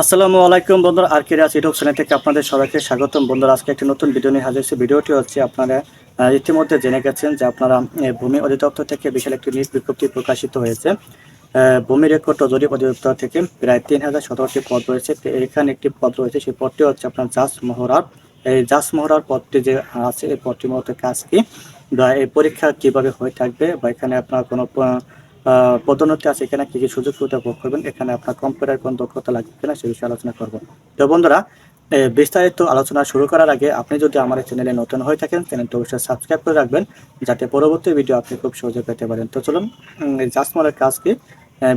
আসসালামু আলাইকুম বন্ধুরা, আর কেরিয়াস ইউটিউব চ্যানেল থেকে আপনাদের সবাইকে স্বাগতম। বন্ধুরা, আজকে একটি নতুন ভিডিও নিয়ে হাজির হয়েছি। ভিডিওটি হচ্ছে আপনারা ইতিমধ্যে জেনে গেছেন যে আপনারা ভূমি অধিদপ্তর থেকে বিশাল একটি নিউজ বিজ্ঞপ্তি প্রকাশিত হয়েছে। ভূমি রেকর্ড ও জরিপ অধিদপ্তর থেকে প্রায় তিন হাজার সতেরোটি পদ রয়েছে। এখানে একটি পদ রয়েছে, সেই পদটি হচ্ছে আপনার জাস মহড়ার। এই জাস মহড়ার পদটি যে আছে, এই পদটির মধ্যে কাজ কি? বা এই পরীক্ষা কীভাবে হয়ে থাকবে? বা এখানে আপনার কোনো পদোন্নতি আছে এখানে কি কি সুযোগ সুবিধা ভোগ করবেন, এখানে আপনার কম্পিউটার কোন দক্ষতা লাগবে কিনা সে বিষয়ে আলোচনা করব। তো বন্ধুরা বিস্তারিত আলোচনা শুরু করার আগে আপনি যদি আমার চ্যানেলে নতুন হয়ে থাকেন চ্যানেলটি অবশ্যই সাবস্ক্রাইব করে রাখবেন, যাতে পরবর্তী ভিডিও আপনি খুব সহজে পেতে পারেন। তো চলুন জাসমলের কাজ কি?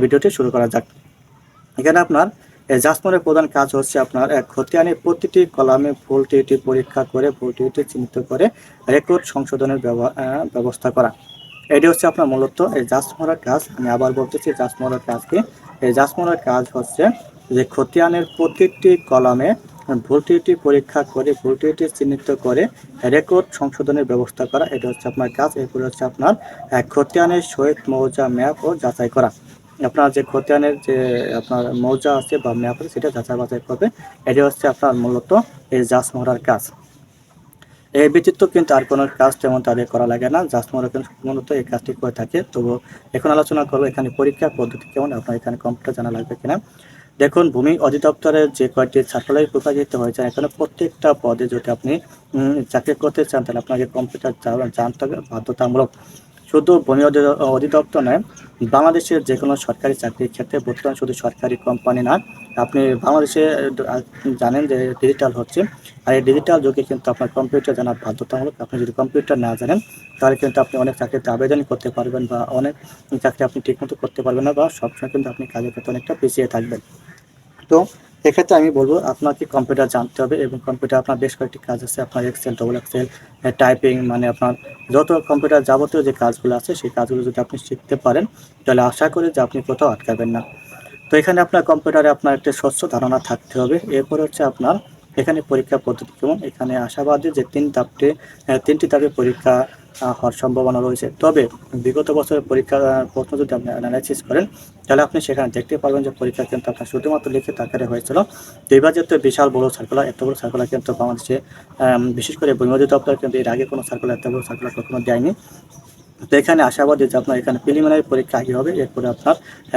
ভিডিওটি শুরু করা যাক। এখানে আপনার জাসমলের প্রধান কাজ হচ্ছে আপনার খতিয়ানে প্রতিটি কলামে ভুলটিটি পরীক্ষা করে ভুলটিটি চিহ্নিত করে রেকর্ড সংশোধনের ব্যব- ব্যবস্থা করা। এটি হচ্ছে আপনার মূলত এই জাসমরার কাজ। আমি আবার বলতেছি জাসমরার কাজ কি এই জাসমরার কাজ হচ্ছে যে খতিয়ানের প্রত্যেকটি কলামে ভুলটিটি পরীক্ষা করে ভুলটিটি চিহ্নিত করে রেকর্ড সংশোধনের ব্যবস্থা করা। এটা হচ্ছে আপনার কাজ। এরপরে হচ্ছে আপনার খতিয়ানের সহিত মৌজা, ম্যাপ ও যাচাই করা। আপনার যে খতিয়ানের যে, আপনার মৌজা আছে বা ম্যাপ আছে, সেটা যাচাই বাছাই করবে। এটি হচ্ছে আপনার মূলত এই জাসমরার কাজ। এই ব্যতীত কিন্তু আর কোনো কাজ তেমন তাদের করা লাগে না। জাস্ট মূলত এই কাজটি করে থাকে। তবু এখন আলোচনা করব এখানে পরীক্ষা পদ্ধতি কেমন, আপনার এখানে কম্পিউটার জানা লাগবে কিনা। দেখুন, ভূমি অধিদপ্তরের যে কয়েকটি সার্কুলার প্রকাশিত হয়েছে, এখানে প্রত্যেকটা পদে যদি আপনি চাকরি করতে চান, তাহলে আপনাকে কম্পিউটার জানতে হবে, বাধ্যতামূলক। শুধু ভূমি অধি- অধিদপ্তর নয় বাংলাদেশের যে কোনো সরকারি চাকরির ক্ষেত্রে বর্তমান শুধু সরকারি কোম্পানি না, আপনি বাংলাদেশে জানেন যে ডিজিটাল হচ্ছে। আর এই ডিজিটাল যুগে কিন্তু আপনার কম্পিউটার জানার বাধ্যতামূলক। আপনি যদি কম্পিউটার না জানেন, তাহলে কিন্তু আপনি অনেক চাকরিতে আবেদন করতে পারবেন বা অনেক চাকরি আপনি ঠিকমতো করতে পারবেন না বা সবসময় কিন্তু আপনি কাজের ক্ষেত্রে অনেকটা পিছিয়ে থাকবেন। তো এক্ষেত্রে আমি বলব, আপনাকে কম্পিউটার জানতে হবে এবং কম্পিউটার আপনার বেশ কয়েকটি কাজ আছে। আপনার এক্সেল ডবল এক্সেল টাইপিং মানে আপনার যত কম্পিউটার যাবতীয় যে কাজগুলো আছে, সেই কাজগুলো যদি আপনি শিখতে পারেন, তাহলে আশা করি যে আপনি কোথাও আটকাবেন না। তো এখানে আপনার কম্পিউটারে আপনার একটা স্বচ্ছ ধারণা থাকতে হবে। এরপর হচ্ছে আপনার এখানে পরীক্ষা পদ্ধতি কেমন? এখানে আশাবাদী যে তিন ধাপটি তিনটি ধাপে পরীক্ষা হওয়ার সম্ভাবনা রয়েছে। তবে বিগত বছরের পরীক্ষা প্রশ্ন যদি আপনি অ্যানালাইসিস করেন, তাহলে আপনি সেখানে দেখতে পারবেন যে পরীক্ষা কিন্তু আপনার শুধুমাত্র লিখিত আকারে হয়েছিল। তো এবার যেহেতু বিশাল বড় সার্কুলার এত বড় সার্কুলার কিন্তু বাংলাদেশে বিশেষ করে বৈমতি দপ্তর কিন্তু এর আগে কোনো সার্কুলার এত বড় সার্কুলার কখনো দেয়নি। তো এখানে আশাবাদী যে আপনার এখানে প্রিলিমিনারি পরীক্ষা আগে হবে, এরপরে আপনার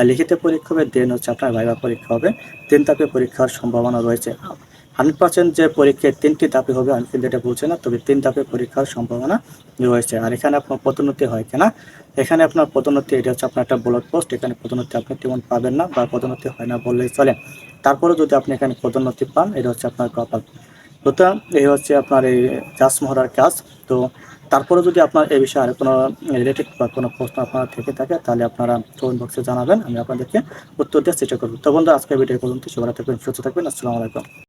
লিখিত পরীক্ষা হবে দেন হচ্ছে আপনার ভাইবা পরীক্ষা হবে। তিন ধাপে পরীক্ষার সম্ভাবনা রয়েছে। হান্ড্রেড পার্সেন্ট যে পরীক্ষায় তিনটি ধাপে হবে, আমি কিন্তু এটা বলছি না, তবে তিন ধাপে পরীক্ষার সম্ভাবনা রয়েছে। আর এখানে আপনার পদোন্নতি হয় কিনা? এখানে আপনার পদোন্নতি, এটা হচ্ছে আপনার একটা ব্লক পোস্ট এখানে পদোন্নতি আপনি তেমন পাবেন না বা পদোন্নতি হয় না বললেই চলে। তারপরে যদি আপনি এখানে পদোন্নতি পান, এটা হচ্ছে আপনার কপাল। সুতরাং এই হচ্ছে আপনার এই মহড়ার কাজ। তো তারপরে যদি আপনার এই বিষয়ে আর কোনো রিলেটেড বা কোনো প্রশ্ন আপনার থেকে থাকে, তাহলে আপনারা কমেন্ট বক্সে জানাবেন, আমি আপনাদেরকে উত্তর দেওয়ার চেষ্টা করব। তো বন্ধু আজকের ভিডিও পর্যন্ত সবাই থাকবেন, সুস্থ থাকবেন। আসসালামু আলাইকুম।